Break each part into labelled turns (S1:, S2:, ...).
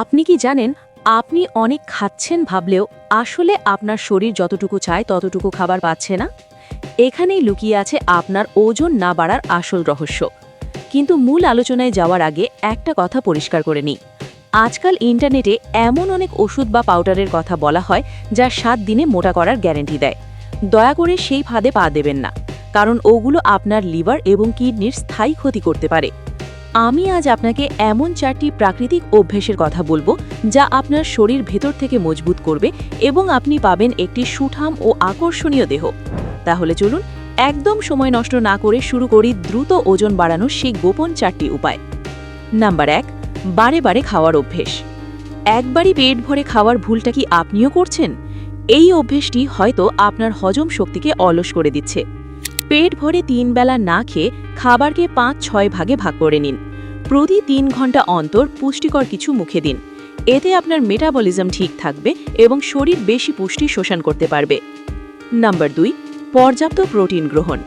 S1: আপনি কি জানেন, আপনি অনেক খাচ্ছেন ভাবলেও আসলে আপনার শরীর যতটুকু চায় ততটুকু খাবার পাচ্ছে না? এখানেই লুকিয়ে আছে আপনার ওজন না বাড়ার আসল রহস্য। কিন্তু মূল আলোচনায় যাওয়ার আগে একটা কথা পরিষ্কার করে নিই। আজকাল ইন্টারনেটে এমন অনেক ওষুধ বা পাউডারের কথা বলা হয় যা সাত দিনে মোটা করার গ্যারেন্টি দেয়। দয়া করে সেই ফাঁদে পা দেবেন না, কারণ ওগুলো আপনার লিভার এবং কিডনির স্থায়ী ক্ষতি করতে পারে। আমি আজ আপনাকে এমন চারটি প্রাকৃতিক অভ্যেসের কথা বলব যা আপনার শরীর ভেতর থেকে মজবুত করবে এবং আপনি পাবেন একটি সুঠাম ও আকর্ষণীয় দেহ। তাহলে চলুন একদম সময় নষ্ট না করে শুরু করি দ্রুত ওজন বাড়ানোর সেই গোপন চারটি উপায়। নাম্বার এক, বারে বারে খাওয়ার অভ্যেস। একবারই পেট ভরে খাওয়ার ভুলটা কি আপনিও করছেন? এই অভ্যেসটি হয়তো আপনার হজম শক্তিকে অলস করে দিচ্ছে। পেট ভরে তিন বেলা না খেয়ে খাবারকে পাঁচ, ছয় ভাগে ভাগ করে নিন। প্রতি তিন ঘণ্টা অন্তর পুষ্টিকর কিছু মুখে দিন। এতে আপনার মেটাবলিজম ঠিক থাকবে এবং শরীর বেশি পুষ্টি শোষণ করতে পারবে। নাম্বার দুই, পর্যাপ্ত প্রোটিন গ্রহণ।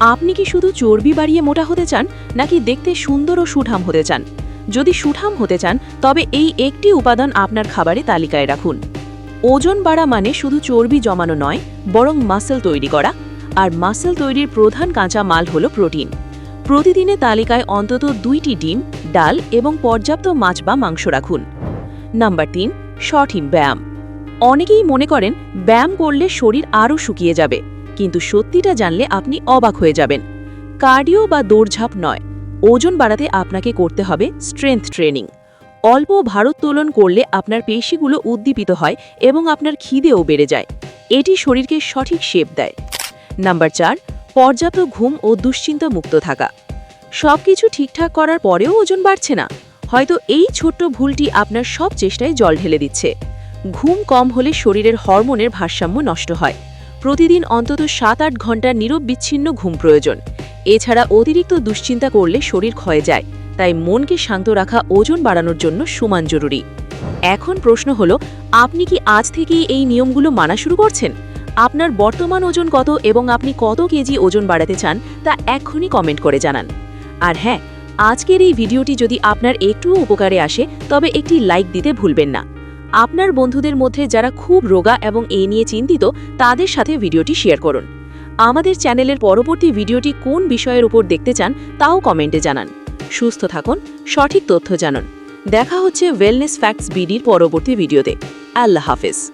S1: আপনি কি শুধু চর্বি বাড়িয়ে মোটা হতে চান, নাকি দেখতে সুন্দর ও সুঠাম হতে চান? যদি সুঠাম হতে চান, তবে এই একটি উপাদান আপনার খাবারে তালিকায় রাখুন। ওজন বাড়া মানে শুধু চর্বি জমানো নয়, বরং মাসেল তৈরি করা আর মাসেল তৈরির প্রধান কাঁচা মাল হল প্রোটিন। প্রতিদিনে তালিকায় অন্তত দুইটি ডিম, ডাল এবং পর্যাপ্ত মাছ বা মাংস রাখুন। নাম্বার তিন সঠিক ব্যায়াম। অনেকেই মনে করেন ব্যায়াম করলে শরীর আরও শুকিয়ে যাবে, কিন্তু সত্যিটা জানলে আপনি অবাক হয়ে যাবেন। কার্ডিও বা দৌড়ঝাঁপ নয়, ওজন বাড়াতে আপনাকে করতে হবে স্ট্রেংথ ট্রেনিং। অল্প ভারোত্তোলন করলে আপনার পেশিগুলো উদ্দীপিত হয় এবং আপনার খিদেও বেড়ে যায়। এটি শরীরকে সঠিক শেপ দেয়। নাম্বার চার, পর্যাপ্ত ঘুম ও দুশ্চিন্তা মুক্ত থাকা। সবকিছু ঠিকঠাক করার পরেও ওজন বাড়ছে না। হয়তো এই ছোট্ট ভুলটি আপনার সব চেষ্টায় জল ঢেলে দিচ্ছে। ঘুম কম হলে শরীরের হরমোনের ভারসাম্য নষ্ট হয়। প্রতিদিন অন্তত সাত আট ঘণ্টার নীরব বিচ্ছিন্ন ঘুম প্রয়োজন। এছাড়া অতিরিক্ত দুশ্চিন্তা করলে শরীর ক্ষয়ে যায়। তাই মনকে শান্ত রাখা, ওজন বাড়ানোর জন্য সমান জরুরি। এখন প্রশ্ন হলো, আপনি কি আজ থেকেই এই নিয়মগুলো মানা শুরু করছেন? আপনার বর্তমান ওজন কত এবং আপনি কত কেজি ওজন বাড়াতে চান, তা এক্ষুনি কমেন্ট করে জানান। আর হ্যাঁ আজকের এই ভিডিওটি যদি আপনার একটুও উপকারে আসে, তবে একটি লাইক দিতে ভুলবেন না। আপনার বন্ধুদের মধ্যে যারা খুব রোগা এবং এই নিয়ে চিন্তিত, তাদের সাথে ভিডিওটি শেয়ার করুন। আমাদের চ্যানেলের পরবর্তী ভিডিওটি কোন বিষয়ের উপর দেখতে চান, তাও কমেন্টে জানান। সুস্থ থাকুন, সঠিক তথ্য জানুন। দেখা হচ্ছে ওয়েলনেস ফ্যাক্টস বিডির পরবর্তী ভিডিওতে। আল্লাহ হাফেজ।